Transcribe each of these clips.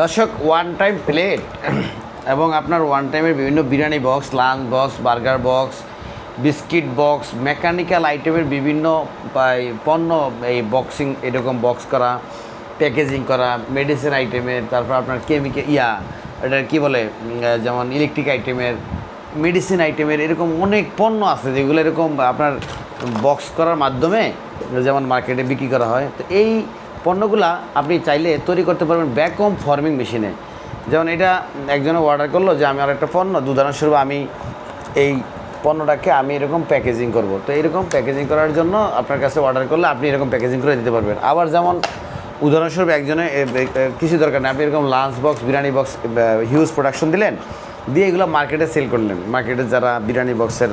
দর্শক one time plate এবং আপনার ওয়ান টাইমের বিভিন্ন biryani box lunch box burger box biscuit box mechanical আইটেমের বিভিন্ন পণ্য, এই বক্সিং এরকম বক্স করা প্যাকেজিং করা মেডিসিন আইটেমের তারপর আপনার কেমিক্যাল ইয়া, এটা কী বলে যেমন ইলেকট্রিক আইটেমের মেডিসিন আইটেমের এরকম অনেক পণ্য আছে যেগুলো এরকম আপনার বক্স করার মাধ্যমে, যেমন মার্কেটে বিক্রি করা হয়। তো এই পণ্যগুলা আপনি চাইলে তৈরি করতে পারবেন ব্যাক ব্যাকম ফার্মিং মেশিনে যেমন এটা একজনে অর্ডার করল যে, আমি আর একটা পণ্য উদাহরণস্বরূপ আমি এই পণ্যটাকে আমি এরকম প্যাকেজিং করব। তো এরকম প্যাকেজিং করার জন্য আপনার কাছে অর্ডার করলে আপনি এরকম প্যাকেজিং করে দিতে পারবেন। আবার যেমন উদাহরণস্বরূপ একজনে কিছু দরকার নেই, আপনি এরকম lunch box biryani box huge production দিলেন, দিয়ে এগুলো মার্কেটে সেল করলেন। মার্কেটে যারা বিরিয়ানি বক্সের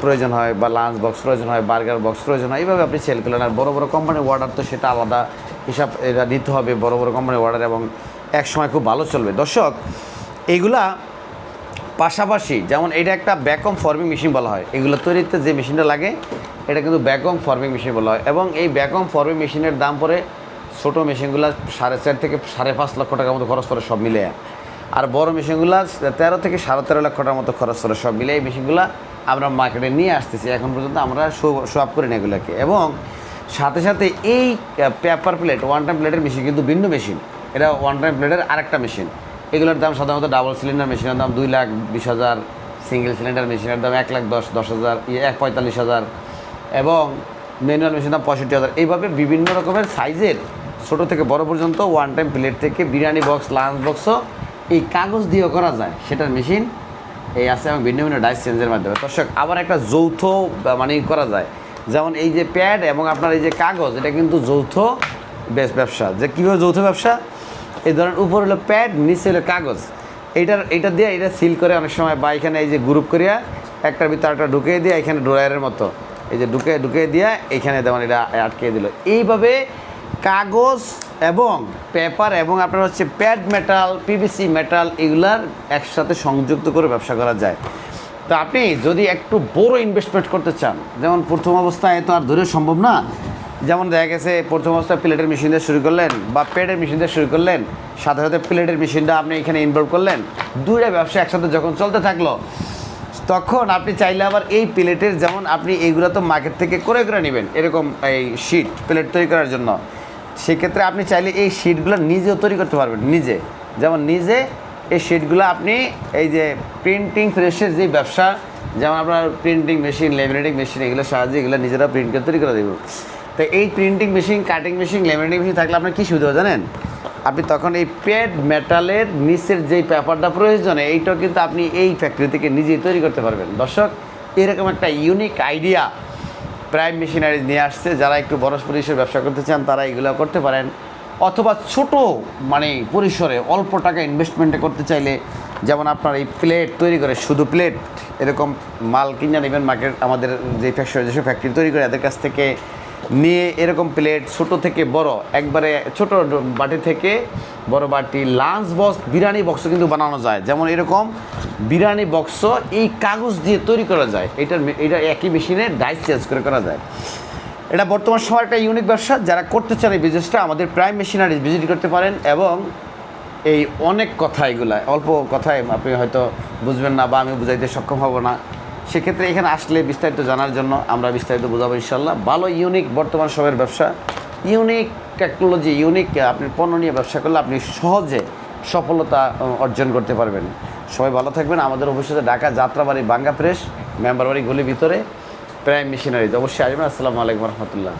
প্রয়োজন হয় বা লাঞ্চ বক্স প্রয়োজন হয় বার্গার বক্স প্রয়োজন হয়, এইভাবে আপনি সেল করলেন। আর বড় বড় কোম্পানির অর্ডার তো সেটা আলাদা হিসাব, এটা নিতে হবে বড় বড় কোম্পানির অর্ডার এবং এক সময় খুব ভালো চলবে। দর্শক, এইগুলা পাশাপাশি যেমন এটা একটা ব্যাকম ফর্মিং মেশিন বলা হয়। এগুলো তৈরিতে যে মেশিনটা লাগে, এটা কিন্তু ব্যাকম ফর্মিং মেশিন বলা হয়। এবং এই ব্যাকম ফর্মিং মেশিনের দাম পড়ে ছোটো মেশিনগুলো সাড়ে চার থেকে সাড়ে পাঁচ লক্ষ টাকার মতো খরচ করে সব মিলে আর বড় মেশিনগুলো তেরো থেকে সাড়ে তেরো লক্ষ টাকার মতো খরচ করে সব মিলে এই মেশিনগুলো আমরা মার্কেটে নিয়ে আসতেছি। এখন পর্যন্ত আমরা শো শো আপ করি না এগুলোকে। এবং সাথে সাথে এই পেপার প্লেট ওয়ান টাইম প্লেটের মেশিন কিন্তু ভিন্ন মেশিন এটা ওয়ান টাইম প্লেটের আরেকটা মেশিন এগুলোর দাম সাধারণত ডাবল সিলিন্ডার মেশিনের দাম দুই লাখ বিশ হাজার সিঙ্গেল সিলিন্ডার মেশিনের দাম এক লাখ দশ দশ হাজার ইয়ে এক পঁয়তাল্লিশ হাজার। এবং ম্যানুয়াল মেশিনের দাম পঁয়ষট্টি হাজার। এইভাবে বিভিন্ন রকমের সাইজের ছোট থেকে বড় পর্যন্ত ওয়ান টাইম প্লেট থেকে বিরিয়ানি বক্স লাঞ্চ বক্সও এই কাগজ দিয়েও করা যায়। সেটার মেশিন এই আছে এবং ভিন্ন ভিন্ন ডাইস চেঞ্জের মাধ্যমে। দর্শক, আবার একটা যৌথ মানে করা যায়। যেমন এই যে প্যাড এবং আপনার এই যে কাগজ, এটা কিন্তু যৌথ ব্যবসা। যে কীভাবে যৌথ ব্যবসা? এই ধরেন উপর হলো প্যাড নিচে হলো কাগজ। এইটার এটা দিয়ে এটা সিল করে অনেক সময় বা এখানে এই যে গ্রুপ করিয়া একটার ভিতরে একটা ঢুকিয়ে দিয়ে এখানে ড্রয়ারের মতো। এই যে ঢুকে ঢুকিয়ে দিয়ে এখানে যেমন এটা আটকে দিল। এইভাবে কাগজ এবং পেপার এবং আপনার হচ্ছে প্যাড মেটাল, পিভিসি মেটাল এগুলার একসাথে সংযুক্ত করে ব্যবসা করা যায়। তো আপনি যদি একটু বড় ইনভেস্টমেন্ট করতে চান, যেমন প্রথম অবস্থায় তো আর ধরে সম্ভব না, যেমন দেখা গেছে প্রথম অবস্থায় প্লেটের মেশিন দিয়ে শুরু করলেন বা প্যাডের মেশিন দিয়ে শুরু করলেন, সাথে সাথে প্লেটের মেশিনটা আপনি এখানে ইনভলভ করলেন, দুইটা ব্যবসা একসাথে যখন চলতে থাকল, তখন আপনি চাইলে আবার এই প্লেটের যেমন আপনি এইগুলো তো মার্কেট থেকে করে করে নেবেন, এরকম এই শিট প্লেট তৈরি করার জন্য। সেক্ষেত্রে আপনি চাইলে এই শিটগুলো নিজেও তৈরি করতে পারবেন, নিজে। যেমন নিজে এই শিটগুলো আপনি এই যে প্রিন্টিং প্রেসের যে ব্যবসা, যেমন আপনার প্রিন্টিং মেশিন লেমিনেটিং মেশিন এগুলোর সাহায্যে এগুলো নিজেরা প্রিন্ট করে তৈরি করে দেব। তো এই printing machine cutting machine laminating machine থাকলে আপনার কী সুবিধা জানেন? আপনি তখন এই প্যাড মেটালের নিচের যেই পেপারটা প্রয়োজন, এইটাও কিন্তু আপনি এই ফ্যাক্টরি থেকে নিজেই তৈরি করতে পারবেন। দর্শক, এরকম একটা ইউনিক আইডিয়া প্রাইম মেশিনারি নিয়ে আসছে, যারা একটু বড় পরিসরে ব্যবসা করতে চান, তারা এগুলো করতে পারেন। অথবা ছোট মানে পরিসরে অল্প টাকা ইনভেস্টমেন্টে করতে চাইলে, যেমন আপনার এই প্লেট তৈরি করে, শুধু প্লেট এরকম মাল কিনে নেবেন, মার্কেট, আমাদের যে ফ্যাক্টরি যেসব ফ্যাক্টরি তৈরি করে এদের কাছ থেকে নিয়ে এরকম প্লেট ছোট থেকে বড়, একবারে ছোট বাটি থেকে বড় বাটি লাঞ্চ বক্স বিরিয়ানি বক্সও কিন্তু বানানো যায়। যেমন এরকম বিরিয়ানি বক্স এই কাগজ দিয়ে তৈরি করা যায়। এটার এটা একই মেশিনে ডাইস চেঞ্জ করে করা যায়। এটা বর্তমান সময় একটা ইউনিক ব্যবসা। যারা করতে চান এই বিজনেসটা আমাদের প্রাইম মেশিনারি ভিজিট করতে পারেন এবং এই অনেক কথা এগুলা, অল্প কথায় আপনি হয়তো বুঝবেন না বা আমি বুঝাইতে সক্ষম হব না। সেক্ষেত্রে এখানে আসলে বিস্তারিত জানার জন্য আমরা বিস্তারিত বোঝাবো ইনশাল্লাহ ভালো ইউনিক বর্তমান সময়ের ব্যবসা। ইউনিক টেকনোলজি ইউনিক আপনি পণ্য নিয়ে ব্যবসা করলে আপনি সহজে সফলতা অর্জন করতে পারবেন। সবাই ভালো থাকবেন। আমাদের অবশ্যই ঢাকা যাত্রাবাড়ি বাঙ্গা প্রেস মেম্বারবাড়ি গলি ভিতরে, প্রাইম মিশনারিতে। অবশ্যই আসবেন। আসসালামু আলাইকুম রহমতুল্লাহ।